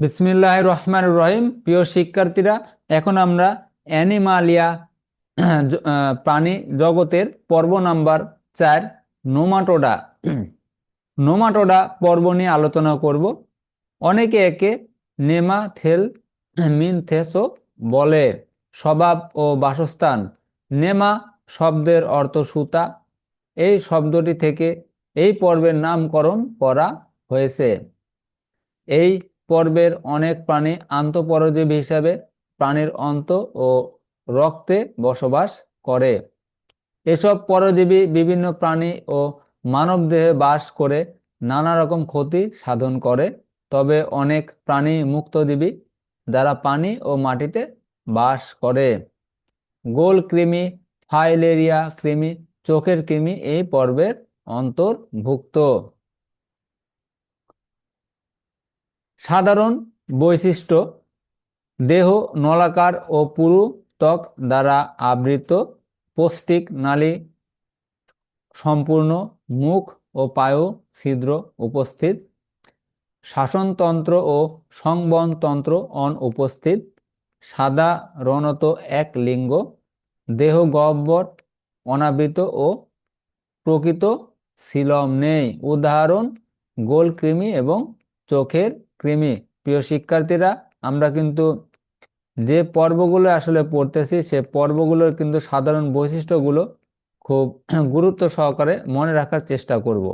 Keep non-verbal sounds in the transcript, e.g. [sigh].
বিসমিল্লাহ রহমান রহিম। প্রিয় শিক্ষার্থীরা, এখন আমরা অ্যানিমালিয়া [clears throat] প্রাণী জগতের পর্ব নাম্বার চার, নোমাটোডা। [clears throat] নোমাটোডা পর্ব নিয়ে আলোচনা করব। অনেকে একে নেমাথেল মিনথেসও বলে। স্বভাব ও বাসস্থান। নেমা শব্দের অর্থ সুতা। এই শব্দটি থেকে এই পর্বের নামকরণ করা হয়েছে। এই পর্বের অনেক প্রাণী আন্তঃপরজীবী হিসাবে প্রাণীর অন্ত ও রক্তে বসবাস করে। এসব পরজীবী বিভিন্ন প্রাণী ও মানবদেহে বাস করে, নানা রকম ক্ষতি সাধন করে। তবে অনেক প্রাণী মুক্তজীবী যারা পানি ও মাটিতে বাস করে। গোল কৃমি, ফাইলেরিয়া কৃমি, চোখের কৃমি এই পর্বের অন্তর্ভুক্ত। সাধারণ বৈশিষ্ট্য, দেহ, নলাকার ও পুরু ত্বক দ্বারা আবৃত, পৌষ্টিক নালী সম্পূর্ণ, মুখ ও পায়ু ছিদ্র উপস্থিত, শাসনতন্ত্র ও সংবহনতন্ত্র অনুপস্থিত সাধারণত এক লিঙ্গ, দেহ গহ্বর, অনাবৃত ও প্রকৃত সিলম নেই। উদাহরণ, গোলকৃমি এবং চোখের কৃমি প্রিয় শিক্ষার্থীরা, আমরা কিন্তু যে পর্বগুলো আসলে পড়তেছি, সে পর্বগুলোর কিন্তু সাধারণ বৈশিষ্ট্যগুলো খুব [clears throat] গুরুত্ব সহকারে মনে রাখার চেষ্টা করব।